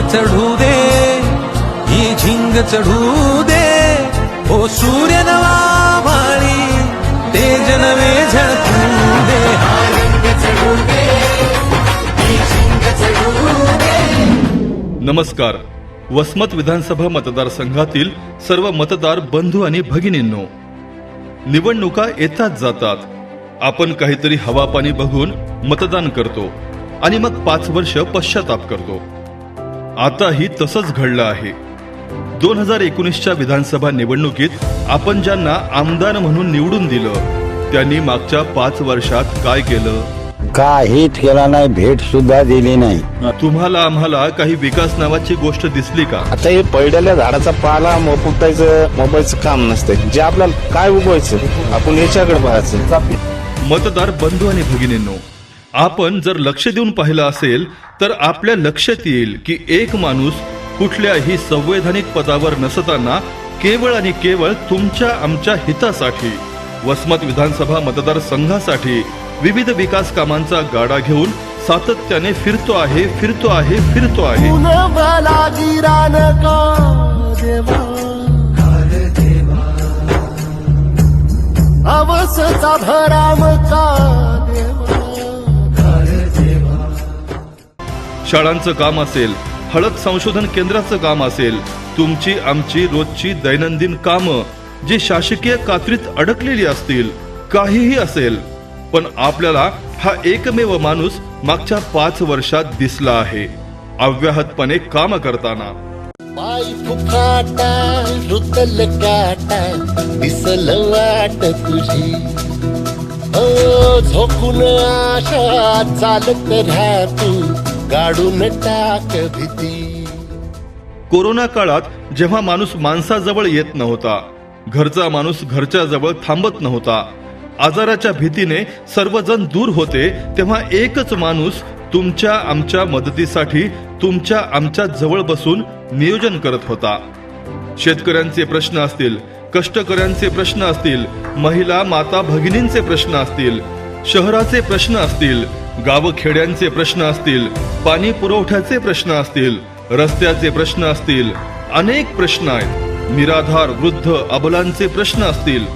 चढू दे ही झिंग चढू दे. ओ सूर्य नवा भाळी तेज नवे झळकू दे. झिंग नमस्कार. वसमत विधानसभा मतदारसंघातील सर्व मतदार बंधू आणि भगिनींनो निवडणुका येतात जातात. आपण काहीतरी हवापाणी बघून मतदान करतो आणि मग पाच वर्ष पश्चाताप करतो. आताही तसंच घडलं आहे. दोन हजार एकोणीसच्या विधानसभा निवडणुकीत आपण ज्यांना आमदार म्हणून निवडून दिलं त्यांनी मागच्या पाच वर्षात काय केलं? काहीच केला नाही भेट सुद्धा दिली नाही. तुम्हाला आम्हाला काही विकास नावाची गोष्ट दिसली का? आता हे पडलेल्या झाडाचा पाला मोपुटायचं मोबाईलचं काम नसतंय. जे आपल्याला काय उगवायचं आपण याच्याकडे पाहायचं. मतदार बंधू आणि भगिनींनो आपण जर लक्ष देऊन पाहिलं असेल तर आपल्या लक्षात येईल की एक माणूस कुठल्याही संवैधानिक पदावर नसताना केवळ आणि केवळ तुमच्या आमच्या हितासाठी वसमत विधानसभा मतदारसंघासाठी विविध विकास कामांचा गाडा घेऊन सातत्याने फिरतो आहे फिरतो आहे फिरतो आहे. अवसचा भराम का शाळांचं काम असेल हळद संशोधन केंद्राचं काम असेल तुमची आमची रोजची दैनंदिन कामं जी शासकीय कात्रीत अडकलेली असतील काहीही असेल पण आपल्याला हा एकमेव माणूस मागच्या पाच वर्षात दिसला आहे अव्याहतपणे काम करताना. पाय फुकाटा रुतल काटा दिसल वाट तुझी. हो, झोकून आशा चालत राहा तू गाडून टाक भीती. कोरोना काळात जेव्हा माणूस माणसाजवळ येत नव्हता घरचा माणूस घरच्या जवळ थांबत नव्हता आजाराच्या भीतीने सर्वजण दूर होते तेव्हा एकच माणूस तुमच्या आमच्या मदतीसाठी तुमच्या आमच्या जवळ बसून नियोजन करत होता. शेतकऱ्यांचे प्रश्न असतील कष्टकऱ्यांचे प्रश्न असतील महिला माता भगिनींचे प्रश्न असतील शहराचे प्रश्न असतील गावखेड्यांचे प्रश्न असतील पाणी पुरवठ्याचे प्रश्न असतील रस्त्याचे प्रश्न असतील अनेक प्रश्न आहेत. निराधार वृद्ध अबलांचे प्रश्न असतील.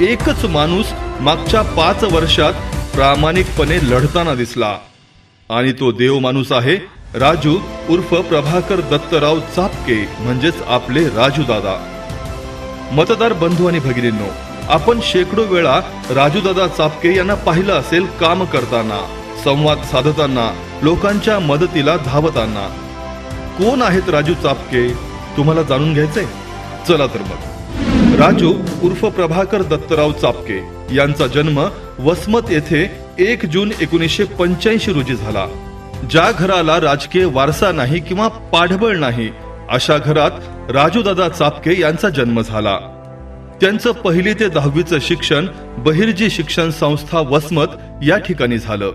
एकच माणूस मागच्या पाच वर्षात प्रामाणिकपणे लढताना दिसला. आणि तो देव माणूस आहे राजू उर्फ प्रभाकर दत्तराव चापके म्हणजेच आपले राजू दादा. मतदार बंधू आणि भगिनींनो आपण शेकडो वेळा राजूदादा चापके यांना पाहिलं असेल काम करताना. संवाद साधताना लोकांच्या मदतीला धावताना. कोण आहेत राजू चापके? तुम्हाला जाणून घ्यायचंय? चला तर मग. राजू उर्फ प्रभाकर दत्तराव चापके यांचा जन्म वसमत येथे एक जून एकोणीसशे पंच्याऐंशी रोजी झाला. ज्या घराला राजकीय वारसा नाही किंवा पाठबळ नाही अशा घरात राजूदादा चापके यांचा जन्म झाला. त्यांचं पहिली ते दहावीचं शिक्षण बहिर्जी शिक्षण संस्था वसमत या ठिकाणी झालं.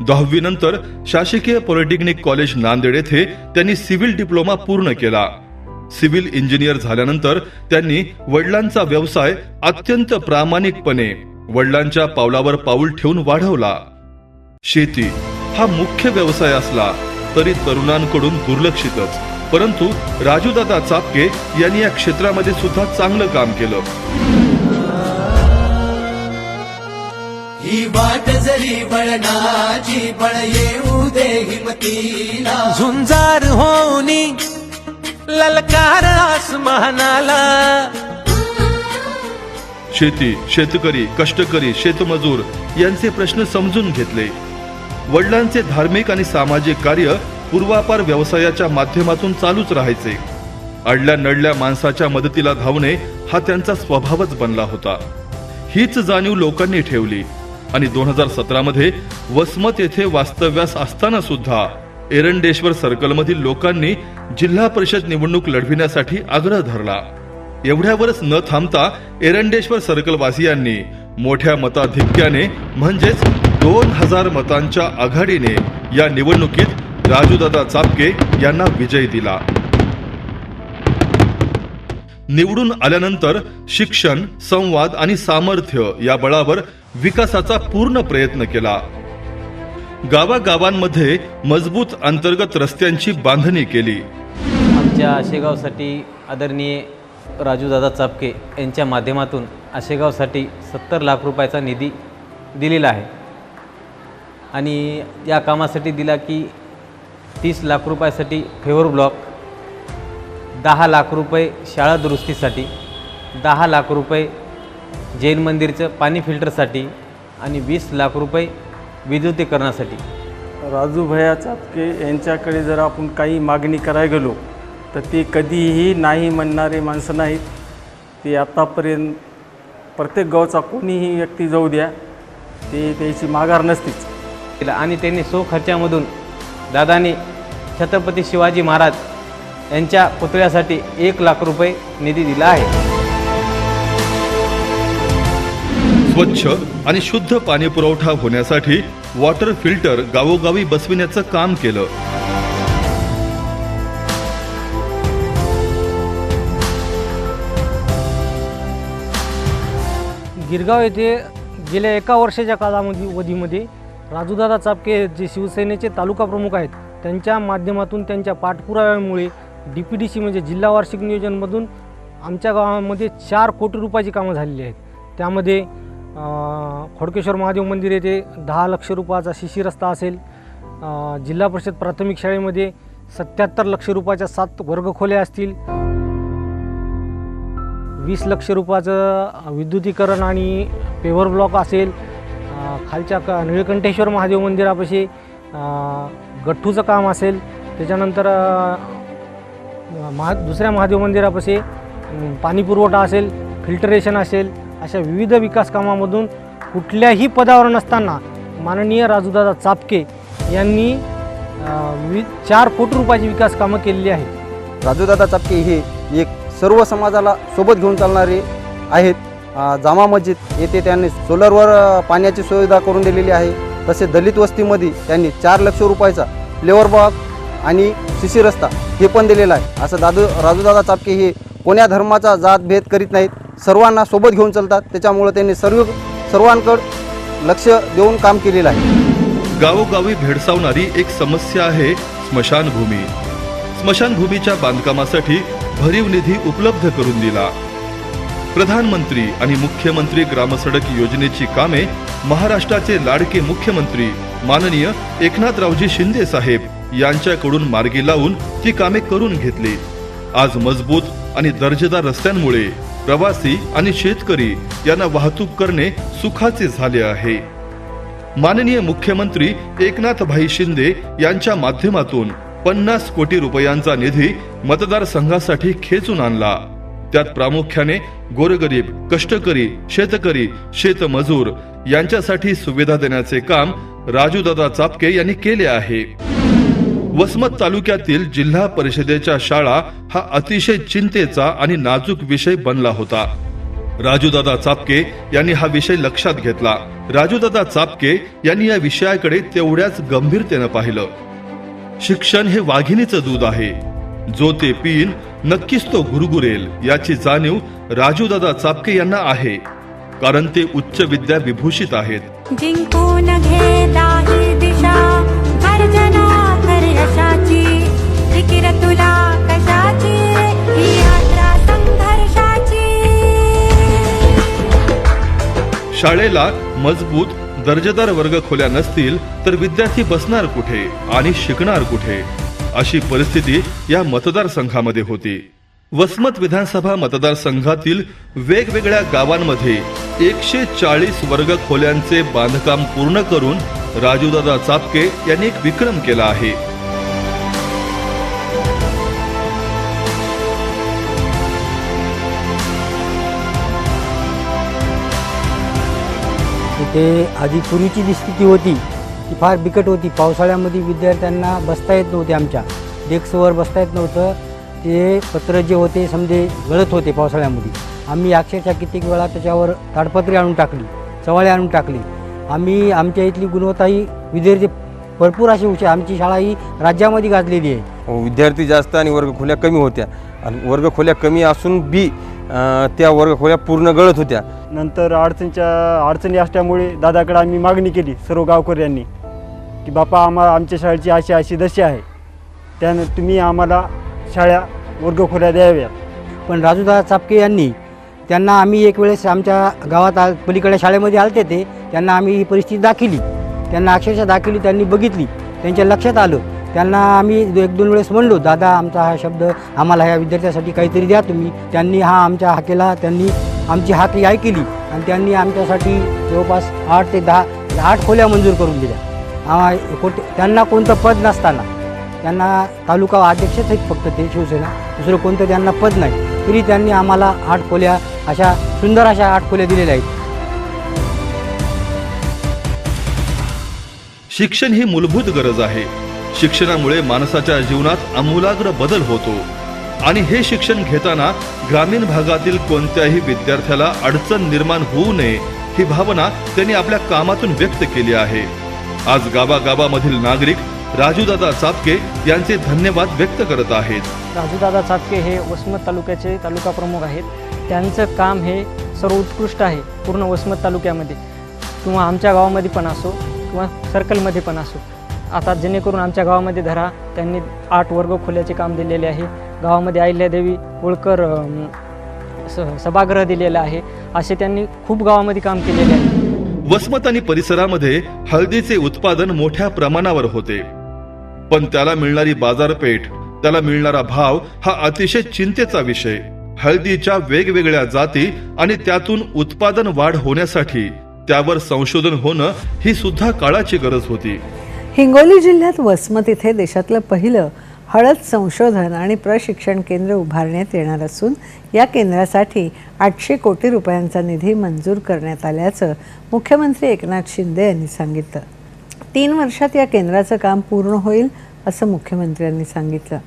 दहावी नंतर शासकीय पॉलिटेक्निक कॉलेज नांदेड येथे त्यांनी सिव्हिल डिप्लोमा पूर्ण केला. सिव्हिल इंजिनियर झाल्यानंतर त्यांनी वडिलांचा व्यवसाय अत्यंत प्रामाणिकपणे वडिलांच्या पावलावर पाऊल ठेवून वाढवला. शेती हा मुख्य व्यवसाय असला तरी तरुणांकडून दुर्लक्षितच परंतु राजूदादा चापके यांनी या क्षेत्रामध्ये सुद्धा चांगलं काम केलं. ही वाट जरी बळणाची बळ येऊ दे हिमतीला. झुंजार होनी ललकार आसमानाला. शेती शेतकरी कष्टकरी शेतमजूर यांचे प्रश्न समजून घेतले. वडिलांचे धार्मिक आणि सामाजिक कार्य पूर्वापार व्यवसायाच्या माध्यमातून चालूच राहायचे. अडल्या नडल्या माणसाच्या मदतीला धावणे हा त्यांचा स्वभावच बनला होता. हीच जाणीव लोकांनी ठेवली. आणि दोन हजार सतरा मध्ये वसमत येथे वास्तव्यास असताना सुद्धा एरंडेश्वर सर्कलमधील लोकांनी जिल्हा परिषद निवडणूक लढविण्यासाठी आग्रह धरला. एवढ्यावरच न थांबता एरंडेश्वर सर्कलवासियांनी मोठ्या मताधिक्याने म्हणजेच दोन हजार मतांच्या आघाडीने या निवडणुकीत राजूदादा चापके यांना विजय दिला. निवडून आल्यानंतर शिक्षण संवाद आणि सामर्थ्य या बळावर विकासाचा पूर्ण प्रयत्न केला. गावागावांमध्ये मजबूत अंतर्गत रस्त्यांची बांधणी केली. आमच्या आशेगावसाठी आदरणीय राजूदादा चापके यांच्या माध्यमातून आशेगावसाठी सत्तर लाख रुपयाचा निधी दिलेला आहे. आणि या कामासाठी दिला की तीस लाख रुपयासाठी फेवर ब्लॉक दहा लाख रुपये शाळा दुरुस्तीसाठी दहा लाख रुपये जैन मंदिरचं पाणी फिल्टरसाठी आणि वीस लाख रुपये विद्युतीकरणासाठी. राजू भैया चापके यांच्याकडे जर आपण काही मागणी करायला गेलो तर ते कधीही नाही म्हणणारे माणसं नाहीत. ते आत्तापर्यंत प्रत्येक गावचा कोणीही व्यक्ती जाऊ द्या ते त्याची माघार नसतीच. केला आणि त्यांनी सो खर्चामधून दादाने छत्रपती शिवाजी महाराज यांच्या पुतळ्यासाठी एक लाख रुपये निधी दिला आहे. स्वच्छ आणि शुद्ध पाणी पुरवठा होण्यासाठी वॉटर फिल्टर गावोगावी बसविण्याचं काम केलं. गिरगाव येथे गेल्या एका वर्षाच्या कालावधीमध्ये राजूदादा चापके जे शिवसेनेचे तालुका प्रमुख आहेत त्यांच्या माध्यमातून त्यांच्या पाठपुराव्यामुळे डी पी डी सी म्हणजे जिल्हा वार्षिक नियोजनमधून आमच्या गावामध्ये चार कोटी रुपयाची कामं झालेली आहेत. त्यामध्ये खोडकेश्वर महादेव मंदिर येथे दहा लक्ष रुपयाचा शिशी रस्ता असेल. जिल्हा परिषद प्राथमिक शाळेमध्ये सत्याहत्तर लक्ष रुपयाच्या सात वर्गखोल्या असतील. वीस लक्ष रुपयाचं विद्युतीकरण आणि पेवर ब्लॉक असेल. खालच्या क निळकंठेश्वर महादेव मंदिरापाशी गठ्ठूचं काम असेल. त्याच्यानंतर महा दुसऱ्या महादेव मंदिरापाशी पाणीपुरवठा असेल फिल्टरेशन असेल. अशा विविध विकास कामामधून कुठल्याही पदावर नसताना माननीय राजूदादा चापके यांनी वि चार कोटी रुपयाची विकास कामं केलेली आहेत. राजूदादा चापके हे एक सर्व समाजाला सोबत घेऊन चालणारे आहेत. जामा मस्जिद येथे त्यांनी सोलरवर पाण्याची सुविधा करून दिलेली आहे. तसे दलित वस्तीमध्ये त्यांनी चार लक्ष रुपयाचा फ्लेवर बॉग आणि शिशी रस्ता हे पण दिलेला आहे. असं दादू राजूदादा चापके हे कोण्या धर्माचा जात भेद करीत नाहीत सर्वांना सोबत घेऊन चालतात. त्याच्यामुळं त्यांनी सर्व सर्वांकडं लक्ष देऊन काम केलेलं आहे. गावोगावी भेडसावणारी एक समस्या आहे स्मशानभूमी. स्मशानभूमीच्या बांधकामासाठी भरीव निधी उपलब्ध करून दिला. प्रधानमंत्री आणि मुख्यमंत्री ग्रामसडक योजनेची कामे महाराष्ट्राचे लाडके मुख्यमंत्री माननीय एकनाथरावजी शिंदे साहेब यांच्याकडून मार्गी लावून ती कामे करून घेतली. आज मजबूत आणि दर्जेदार रस्त्यांमुळे प्रवासी आणि शेतकरी यांना वाहतूक करणे सुखाचे झाले आहे. माननीय मुख्यमंत्री एकनाथभाई शिंदे यांच्या माध्यमातून पन्नास कोटी रुपयांचा निधी मतदारसंघासाठी खेचून आणला. त्यात प्रामुख्याने गोरगरीब कष्टकरी शेतकरी शेतमजूर यांच्यासाठी सुविधा देण्याचे काम राजूदादा चापके यांनी केले आहे. वसमत तालुक्यातील जिल्हा परिषदेच्या शाळा हा अतिशय चिंतेचा आणि नाजूक विषय बनला होता. राजूदादा चापके यांनी हा विषय लक्षात घेतला. राजूदादा चापके यांनी या विषयाकडे तेवढ्याच गंभीरतेनं पाहिलं. शिक्षण हे वाघिणीचं दूध आहे. जो ते पिन नक्कीच तो गुरगुरेल याची जाणीव राजूदादा चापके यांना आहे. कारण ते उच्च विद्या विभूषित आहेत. शाळेला मजबूत दर्जेदार वर्ग खोल्या नसतील तर विद्यार्थी बसणार कुठे आणि शिकणार कुठे? अशी परिस्थिती या मतदारसंघामध्ये होती. वसमत विधानसभा मतदारसंघातील वेगवेगळ्या गावांमध्ये एकशे चाळीस वर्ग खोल्यांचे बांधकाम पूर्ण करून राजूदादा चापके यांनी एक विक्रम केला आहे. ते आधी पूर्वीची जी स्थिती होती ती फार बिकट होती. पावसाळ्यामध्ये विद्यार्थ्यांना बसता येत नव्हते आमच्या. डेस्कवर बसता येत नव्हतं. ते पत्र जे होते समजे गळत होते पावसाळ्यामध्ये. आम्ही अक्षरशः कित्येक वेळा त्याच्यावर ताडपत्री आणून टाकली चवाळे आणून टाकली. आम्ही आमच्या इथली गुणवत्ता ही विद्यार्थी भरपूर अशी हुशार आमची शाळा ही राज्यामध्ये गाजलेली आहे. हो, विद्यार्थी जास्त आणि वर्ग खोल्या कमी होत्या. आणि वर्ग खोल्या कमी असून बी त्या वर्गखोल्या पूर्ण गळत होत्या. नंतर अडचणीच्या अडचणी असल्यामुळे दादाकडे आम्ही मागणी केली सर्व गावकऱ्यांनी की बापा आम्हा आमच्या शाळेची अशी अशी दशी आहे. त्यानं तुम्ही आम्हाला शाळा वर्गखोल्या द्याव्या पण राजूदादा चापके यांनी त्यांना आम्ही एक वेळेस आमच्या गावात आ शाळेमध्ये आलते ते त्यांना आम्ही ही परिस्थिती दाखिली. त्यांना अक्षरशः दाखिली त्यांनी बघितली. त्यांच्या लक्षात आलं त्यांना आम्ही एक दोन वेळेस म्हणलो दादा आमचा हा शब्द आम्हाला ह्या विद्यार्थ्यासाठी काहीतरी द्या तुम्ही. त्यांनी हा आमच्या हाकेला त्यांनी आमची हाकी ऐकली आणि त्यांनी आमच्यासाठी जवळपास आठ ते दहा आठ खोल्या मंजूर करून दिल्या. कोट त्यांना कोणतं पद नसताना त्यांना तालुका अध्यक्षच आहेत फक्त ते शिवसेना. दुसरं कोणतं त्यांना पद नाही तरी त्यांनी आम्हाला आठ खोल्या अशा सुंदर अशा आठ खोल्या दिलेल्या आहेत. शिक्षण ही मूलभूत गरज आहे. शिक्षणामुळे माणसाच्या जीवनात आमूलाग्र बदल होतो. आणि हे शिक्षण घेताना ग्रामीण भागातील कोणत्याही विद्यार्थ्याला अडचण निर्माण होऊ नये ही भावना त्यांनी आपल्या कामातून व्यक्त केली आहे. आज गावागावामधील नागरिक राजूदादा चापके यांचे धन्यवाद व्यक्त करत आहेत. राजूदादा चापके हे वसमत तालुक्याचे तालुका प्रमुख आहेत. त्यांचं काम हे सर्वोत्कृष्ट आहे पूर्ण वसमत तालुक्यामध्ये. किंवा आमच्या गावामध्ये पण असो किंवा सर्कलमध्ये पण असो. आता जेणेकरून आमच्या गावामध्ये धरा. त्यांनी आठ वर्ग खोल्याचे काम दिलेले आहे. गावामध्ये अहिल्यादेवी होळकर स सभागृह दिलेला आहे. असे त्यांनी खूप गावामध्ये काम केलेले आहे. वसमत आणि परिसरामध्ये हळदीचे उत्पादन मोठ्या प्रमाणावर होते. पण त्याला मिळणारी बाजारपेठ त्याला मिळणारा भाव हा अतिशय चिंतेचा विषय. हळदीच्या वेगवेगळ्या जाती आणि त्यातून उत्पादन वाढ होण्यासाठी त्यावर संशोधन होणं ही सुद्धा काळाची गरज होती. हिंगोली जिल्ह्यात वसमत इथे देशातलं पहिलं हळद संशोधन आणि प्रशिक्षण केंद्र उभारण्यात येणार असून या केंद्रासाठी आठशे कोटी रुपयांचा निधी मंजूर करण्यात आल्याचं मुख्यमंत्री एकनाथ शिंदे यांनी सांगितलं. तीन वर्षात या केंद्राचं काम पूर्ण होईल असं मुख्यमंत्र्यांनी सांगितलं.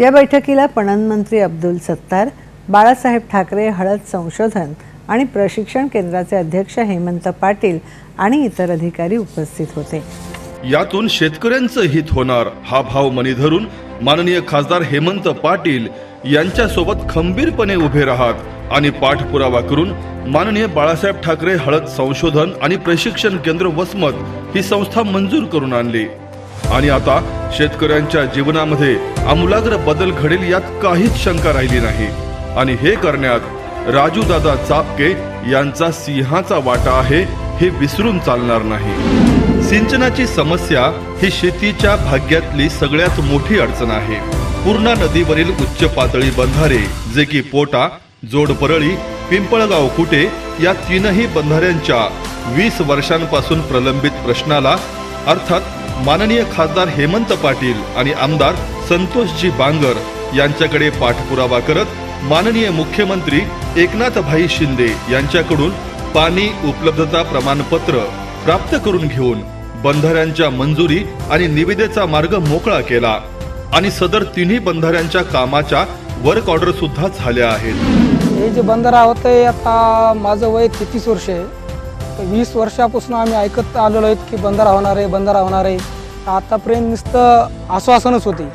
या बैठकीला पणन मंत्री अब्दुल सत्तार बाळासाहेब ठाकरे हळद संशोधन आणि प्रशिक्षण केंद्राचे अध्यक्ष हेमंत पाटील आणि इतर अधिकारी उपस्थित होते. यातून शेतकऱ्यांचं हित होणार हा भाव मनी धरून माननीय खासदार हेमंत पाटील यांच्या सोबत खंबीरपणे उभे राहत आणि पाठपुरावा करून माननीय बाळासाहेब ठाकरे हळद संशोधन आणि प्रशिक्षण केंद्र वसमत ही संस्था मंजूर करून आणली. आणि आता शेतकऱ्यांच्या जीवनामध्ये आमूलाग्र बदल घडेल यात काहीच शंका राहिली नाही. आणि हे करण्यात राजूदादा चापके यांचा सिंहाचा वाटा आहे हे विसरून चालणार नाही. सिंचनाची समस्या ही शेतीच्या भाग्यातली सगळ्यात मोठी अडचण आहे. पूर्णा नदीवरील उच्च पातळी बंधारे जे की पोटा जोडपरळी पिंपळगाव कुटे या तीनही बंधाऱ्यांच्या वीस वर्षांपासून प्रलंबित प्रश्नाला अर्थात माननीय खासदार हेमंत पाटील आणि आमदार संतोषजी बांगर यांच्याकडे पाठपुरावा करत माननीय मुख्यमंत्री एकनाथभाई शिंदे यांच्याकडून पाणी उपलब्धता प्रमाणपत्र प्राप्त करून घेऊन बंधाऱ्यांच्या मंजुरी आणि निविदेचा मार्ग मोकळा केला. आणि सदर तिन्ही बंधाऱ्यांच्या कामाच्या वर्क ऑर्डर सुद्धा झाल्या आहेत. हे जे बंधारा होते आता माझं वय तेहतीस वर्ष आहे. तर वीस वर्षापासून आम्ही ऐकत आलेलो आहेत की बंधारा होणार आहे बंधारा होणार आहे. आतापर्यंत नुसतं आश्वासनच होते.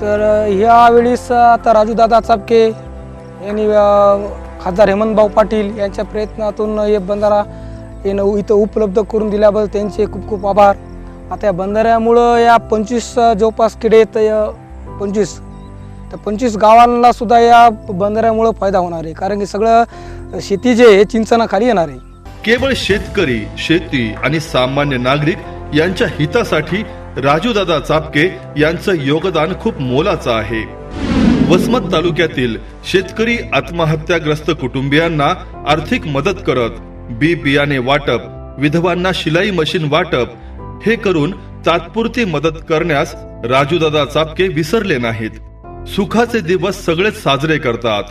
तर ह्यावेळेस आता राजूदादा चापके यांनी खासदार हेमंतभाऊ पाटील यांच्या प्रयत्नातून हे बंधारा हे इथं उपलब्ध करून दिल्याबद्दल त्यांचे खूप खूप आभार. आता या बंधाऱ्यामुळं या पंचवीस जवळपास किडे आहेत या पंचवीस. तर पंचवीस गावांना सुद्धा या बंधाऱ्यामुळं फायदा होणार आहे. कारण की सगळं शेती जे आहे चिंचनाखाली येणार आहे. केवळ शेतकरी शेती आणि सामान्य नागरिक यांच्या हितासाठी राजूदादा चापके यांचं योगदान खूप मोलाचं आहे. वसमत तालुक्यातील शेतकरी आत्महत्याग्रस्त कुटुंबियांना आर्थिक मदत करत बी बियाणे वाटप विधवांना शिलाई मशीन वाटप हे करून तात्पुरती मदत करण्यास राजूदादा चापके विसरले नाहीत. सुखाचे दिवस सगळेच साजरे करतात.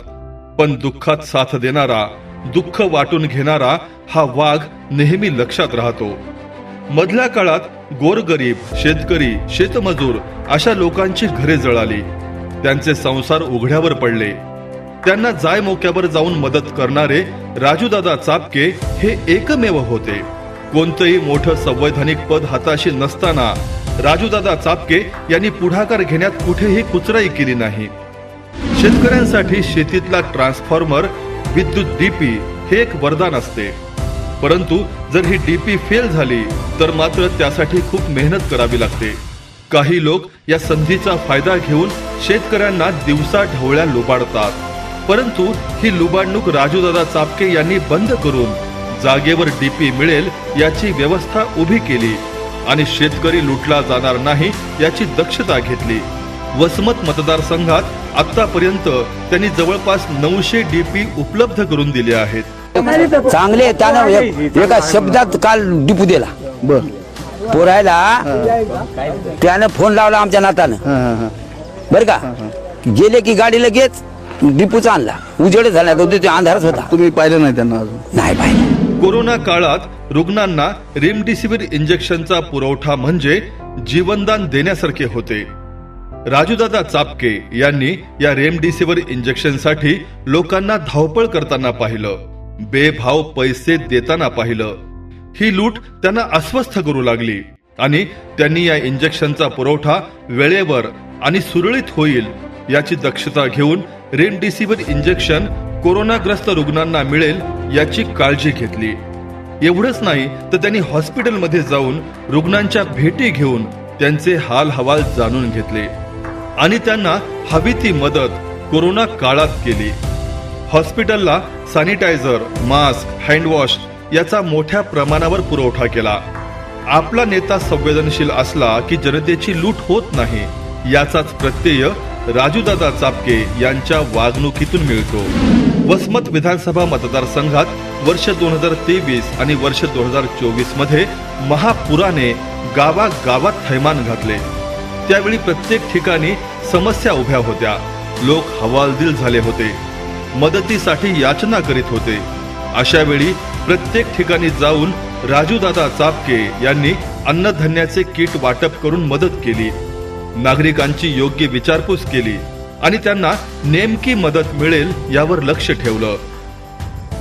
पण दुःखात साथ देणारा दुःख वाटून घेणारा हा वाघ नेहमी लक्षात राहतो. मधल्या काळात गोरगरीब शेतकरी शेतमजूर अशा लोकांची घरे जळाली. त्यांचे संसार उघड्यावर पडले. त्यांना जाय मोक्यावर जाऊन मदत करणारे राजूदादा चापके हे एकमेव होते. कोणतंही मोठं संवैधानिक पद हाताशी नसताना राजूदादा चापके यांनी पुढाकार घेण्यात कुठेही कुचराई केली नाही. शेतकऱ्यांसाठी शेतीतला ट्रान्सफॉर्मर विद्युत डीपी हे एक वरदान असते. परंतु जर ही डीपी फेल झाली तर मात्र त्यासाठी खूप मेहनत करावी लागते. काही लोक या संधीचा फायदा घेऊन शेतकऱ्यांना दिवसा ढवळ्या लुबाडतात. परंतु ही लुबाडणूक राजूदादा चापके यांनी बंद करून जागेवर डीपी मिळेल याची व्यवस्था उभी केली आणि शेतकरी लुटला जाणार नाही याची दक्षता घेतली. वसमत मतदारसंघात आतापर्यंत त्यांनी जवळपास नऊशे डीपी उपलब्ध करून दिले आहेत. चांगले त्यानं एक- एका शब्दात काल डिपू दिला. बर. पोरायला त्यानं फोन लावला आमच्या नातानं. बर का? गेले की गाडी लगेच. डिपूचा आणला. उजेड झाला तो ते अंधारच होता. तुम्ही पाहिलं नाही त्यांना अजून? नाही पाहिजे कोरोना काळात रुग्णांना रेमडेसिवीर इंजेक्शनचा पुरवठा म्हणजे जीवनदान देण्यासारखे होते. राजूदादा चापके यांनी या रेमडेसिवीर इंजेक्शनसाठी लोकांना धावपळ करताना पाहिलं. बेभाव पैसे देताना पाहिलं. ही लूट त्यांना अस्वस्थ करू लागली आणि त्यांनी या इंजेक्शनचा पुरवठा वेळेवर आणि सुरळीत होईल याची दक्षता घेऊन रेमडेसिवीर इंजेक्शन कोरोनाग्रस्त रुग्णांना मिळेल याची काळजी घेतली. एवढंच नाही तर त्यांनी हॉस्पिटलमध्ये जाऊन रुग्णांच्या भेटी घेऊन त्यांचे हाल हवाल जाणून घेतले. आणि त्यांना हवी ती मदत कोरोना काळात केली. हॉस्पिटलला सॅनिटायझर मास्क हँडवॉश याचा मोठ्या प्रमाणावर पुरवठा केला. आपला नेता संवेदनशील असला की जनतेची लूट होत नाही याचाच प्रत्यय राजूदादा चापके यांच्या वागणुकीतून मिळतो. वसमत विधानसभा मतदारसंघात वर्ष दोन हजार तेवीस आणि वर्ष दोन हजार चोवीसमध्ये महापुराने गावागावात थैमान घातले. त्यावेळी प्रत्येक ठिकाणी समस्या उभ्या होत्या. लोक हवालदिल झाले होते. मदतीसाठी याचना करीत होते. अशा वेळी प्रत्येक ठिकाणी जाऊन राजूदादा चापके यांनी अन्नधान्याचे किट वाटप करून मदत केली. नागरिकांची योग्य विचारपूस केली आणि त्यांना नेमकी मदत मिळेल यावर लक्ष ठेवलं.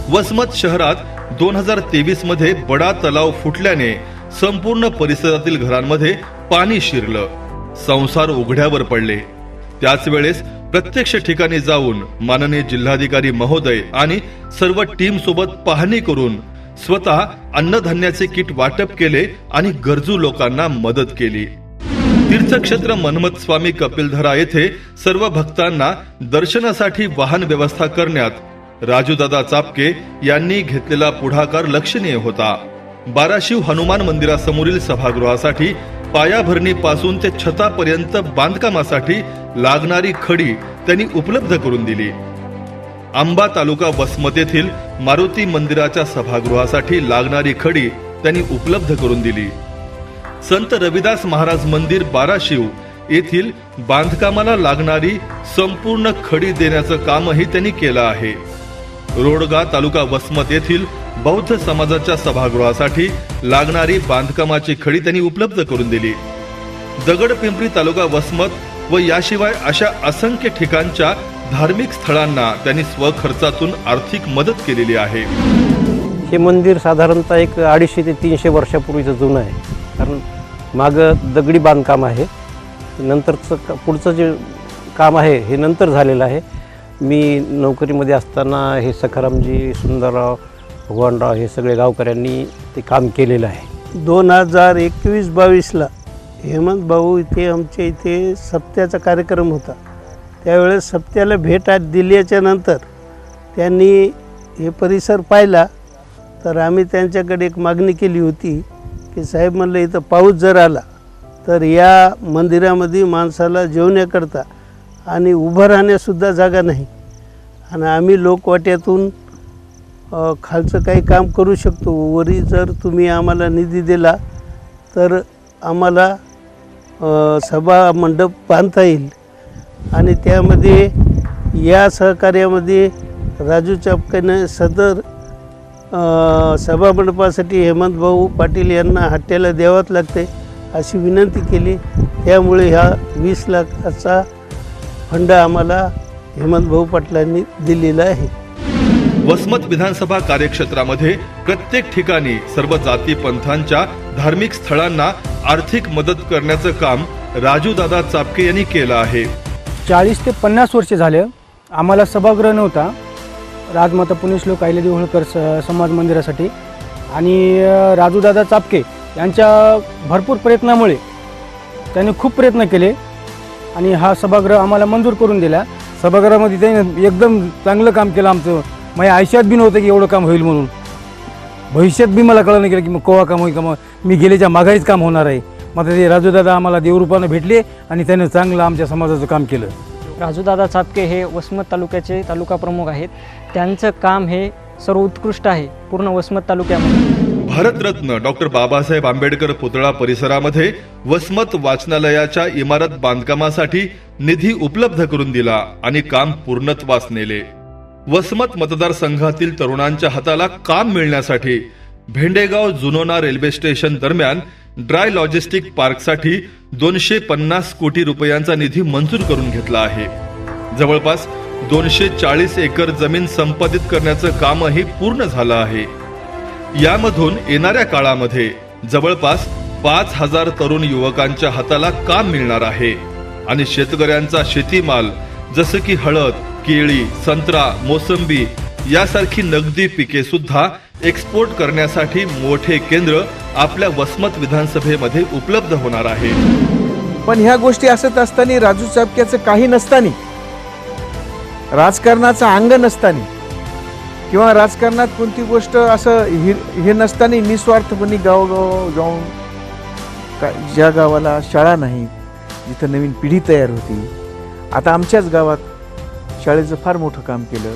वसमत शहरात दोन हजार तेवीसमध्ये बडा तलाव फुटल्याने संपूर्ण परिसरातील घरांमध्ये पाणी शिरलं. संसार उघड्यावर पडले. त्याच वेळेस प्रत्यक्ष ठिकाणी जाऊन माननीय जिल्हाधिकारी महोदय आणि सर्व टीम सोबत पाहणी करून स्वतः अन्नधान्याचे किट वाटप केले आणि गरजू लोकांना मदत केली. तीर्थक्षेत्र मनमत स्वामी कपिलधरा येथे सर्व भक्तांना दर्शनासाठी वाहन व्यवस्था करण्यात राजूदादा चापके यांनी घेतलेला पुढाकार लक्षणीय होता. बाराशिव हनुमान मंदिरासमोरील सभागृहासाठी पायाभरणीपासून ते छतापर्यंत बांधकामासाठी लागणारी खडी त्यांनी उपलब्ध करून दिली. आंबा तालुका वसमत येथील मारुती मंदिराच्या सभागृहासाठी लागणारी खडी त्यांनी उपलब्ध करून दिली. संत रविदास महाराज मंदिर बाराशिव येथील बांधकामाला लागणारी संपूर्ण खडी देण्याचं कामही त्यांनी केलं आहे. रोडगा तालुका वसमत येथील बौद्ध समाजाच्या सभागृहासाठी लागणारी बांधकामाची खडी त्यांनी उपलब्ध करून दिली. दगड पिंपरी तालुका वसमत व याशिवाय अशा असंख्य ठिकाणच्या धार्मिक स्थळांना त्यांनी स्वखर्चातून आर्थिक मदत केलेली आहे. हे मंदिर साधारणतः एक अडीचशे ते तीनशे वर्षापूर्वीचं जुनं आहे. कारण मागं दगडी बांधकाम आहे. नंतरचं पुढचं जे काम आहे हे नंतर झालेलं आहे. मी नोकरीमध्ये असताना हे सखारामजी सुंदरराव भगवानराव हे सगळे गावकऱ्यांनी ते काम केलेलं आहे. दोन हजार एकवीस बावीसला हेमंत भाऊ इथे आमच्या इथे सप्त्याचा कार्यक्रम होता. त्यावेळेस सप्त्याला भेट दिल्याच्या नंतर त्यांनी हे परिसर पाहिला. तर आम्ही त्यांच्याकडे एक मागणी केली होती. की साहेब म्हणलं इथं पाऊस जर आला तर या मंदिरामध्ये माणसाला जेवण्याकरता आणि उभं राहण्यासुद्धा जागा नाही. आणि आम्ही लोकवाट्यातून खालचं काही काम करू शकतो. वरी जर तुम्ही आम्हाला निधी दिला तर आम्हाला सभा मंडप बांधता येईल. आणि त्यामध्ये या सहकार्यामध्ये राजू चापकेने सदर सभामंडपासाठी हेमंत भाऊ पाटील यांना हट्ट्याला द्यावाच लागते अशी विनंती केली. त्यामुळे ह्या वीस लाखाचा फंड आम्हाला हेमंत भाऊ पाटलांनी दिलेला आहे. वसमत विधानसभा कार्यक्षेत्रामध्ये प्रत्येक ठिकाणी सर्व जाती पंथांच्या धार्मिक स्थळांना आर्थिक मदत करण्याचं काम राजूदादा चापके यांनी केलं आहे. चाळीस ते पन्नास वर्ष झाले आम्हाला सभागृह नव्हता. राजमाता पुणेश्लोक अहिल्यादेवी होळकर स समाज मंदिरासाठी. आणि राजूदादा चापके यांच्या भरपूर प्रयत्नामुळे त्यांनी खूप प्रयत्न केले आणि हा सभागृह आम्हाला मंजूर करून दिला. सभागृहामध्ये त्यांनी एकदम चांगलं काम केलं आमचं. माझ्या आयुष्यात बी नव्हतं की एवढं काम होईल म्हणून. भविष्यात बी मला कळलं नाही गेलं की मग कोवा काम होईल का मग मी गेल्याच्या माघारीच काम होणार आहे. मात्र ते राजूदादा आम्हाला देवरूपानं भेटले आणि त्यानं चांगलं आमच्या समाजाचं काम केलं. राजूदादा चापके हे वसमत तालुक्याचे तालुका प्रमुख आहेत. त्यांचं काम हे सर्व उत्कृष्ट आहे पूर्ण वसमत तालुक्यामध्ये. भारतरत्न डॉक्टर बाबासाहेब आंबेडकर पुतळा परिसरामध्ये वसमत वाचनालयाच्या इमारत बांधकामासाठी निधी उपलब्ध करून दिला आणि काम पूर्णत्वास नेले. वसमत मतदारसंघातील तरुणांच्या हाताला काम मिळण्यासाठी भेंडेगाव जुनोना रेल्वे स्टेशन दरम्यान ड्राय लॉजिस्टिक पार्कसाठी दोनशे पन्नास कोटी रुपयांचा निधी मंजूर करून घेतला आहे. जवळपास दोनशे चाळीस एकर जमीन संपादित करण्याचं कामही पूर्ण झालं आहे. यामधून येणाऱ्या काळामध्ये जवळपास पाच हजार तरुण युवकांच्या हाताला काम मिळणार आहे आणि शेतकऱ्यांचा शेतीमाल जसं की हळद केळी संत्रा मोसंबी यासारखी नगदी पिके सुद्धा एक्सपोर्ट करण्यासाठी मोठे केंद्र आपल्या वसमत विधानसभेमध्ये उपलब्ध होणार आहे. पण ह्या गोष्टी असत असताना राजू चापक्याचं काही नसताना राजकारणाचं अंग नसताना किंवा राजकारणात कोणती गोष्ट असं हे हे नसताना निस्वार्थपणे गावोगाव जाऊन का ज्या गावाला शाळा नाही जिथं नवीन पिढी तयार होती आता आमच्याच गावात शाळेचं फार मोठं काम केलं.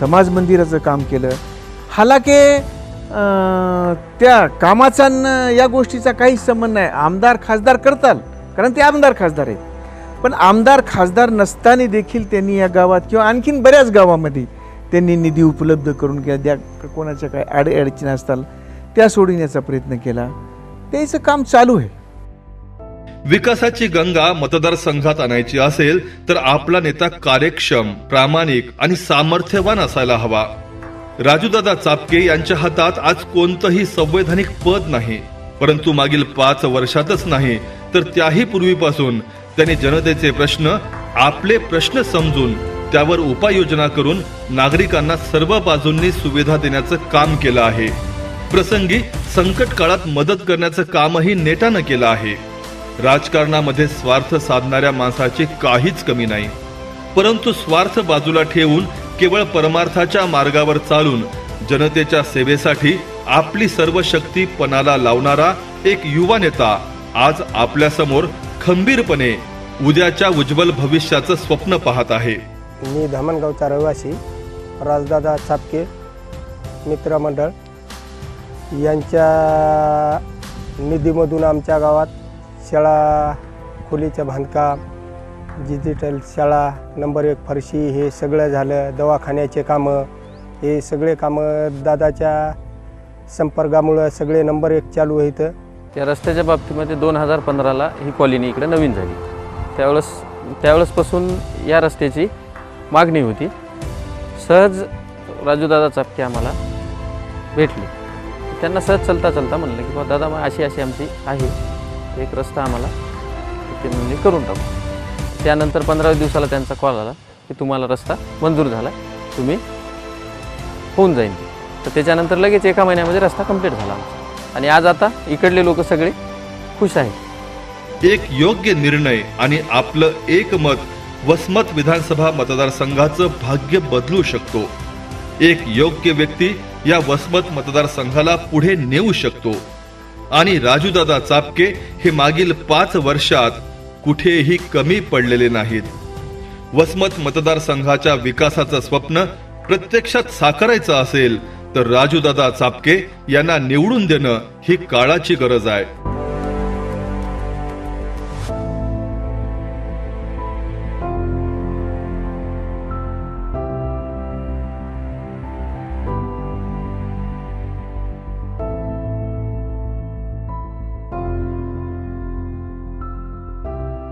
समाज मंदिराचं काम केलं. हालाके त्या कामाचा न या गोष्टीचा काहीच संबंध नाही. आमदार खासदार करताल कारण ते आमदार खासदार आहेत. पण आमदार खासदार नसताना देखील त्यांनी या गावात किंवा आणखीन बऱ्याच गावामध्ये त्यांनी निधी उपलब्ध करून किंवा द्या कोणाच्या काय अडचणी असताल त्या सोडविण्याचा प्रयत्न केला. त्याचं काम चालू आहे. विकासाची गंगा मतदारसंघात आणायची असेल तर आपला नेता कार्यक्षम प्रामाणिक आणि सामर्थ्यवान असायला हवा. राजूदादा चापके यांच्या हातात आज कोणतंही संवैधानिक पद नाही. परंतु मागील पाच वर्षातच नाही तर त्याही पूर्वीपासून त्यांनी जनतेचे प्रश्न आपले प्रश्न समजून त्यावर उपाययोजना करून नागरिकांना सर्व बाजूंनी सुविधा देण्याचं काम केलं आहे. प्रसंगी संकट काळात मदत करण्याचं कामही नेटानं केलं आहे. राजकारणामध्ये स्वार्थ साधणाऱ्या माणसाची काहीच कमी नाही. परंतु स्वार्थ बाजूला ठेवून केवळ परमार्थाच्या मार्गावर चालून जनतेच्या सेवेसाठी आपली सर्व शक्ती पणाला लावणारा एक युवा नेता आज आपल्यासमोर खंबीरपणे उद्याच्या उज्ज्वल भविष्याचं स्वप्न पाहत आहे. मी धामणगावचा रहिवासी राजदादा छापके मित्रमंडळ. यांच्या निधीमधून आमच्या गावात शाळा खोलीचं बांधकाम डिजिटल शाळा नंबर एक फरशी हे सगळं झालं. दवाखान्याचे कामं हे सगळे कामं दादाच्या संपर्कामुळं सगळे नंबर एक चालू आहेत. त्या रस्त्याच्या बाबतीमध्ये दोन हजार पंधराला ही कॉलनी इकडे नवीन झाली. त्यावेळेस त्यावेळेसपासून या रस्त्याची मागणी होती. सहज राजूदादा चापके आम्हाला भेटले. त्यांना सहज चलता चलता म्हणलं की बा दादा मग अशी अशी आमची आहे. एक रस्ता आम्हाला ते म्हणजे करून टाकू. त्यानंतर पंधरा दिवसाला त्यांचा कॉल आला की तुम्हाला रस्ता मंजूर झाला तुम्ही होऊन जाईल तर त्याच्यानंतर लगेच एका महिन्यामध्ये रस्ता कंप्लीट झाला आमचा. आणि आज आता इकडले लोक सगळे खुश आहेत. एक योग्य निर्णय आणि आपलं एक मत वसमत विधानसभा मतदारसंघाचं भाग्य बदलू शकतो. एक योग्य व्यक्ती या वसमत मतदारसंघाला पुढे नेऊ शकतो. आणि राजूदादा चापके हे मागील पाच वर्षात कुठेही कमी पडलेले नाहीत. वसमत मतदारसंघाच्या विकासाचं स्वप्न प्रत्यक्षात साकारायचं असेल तर राजूदादा चापके यांना निवडून देणं ही काळाची गरज आहे.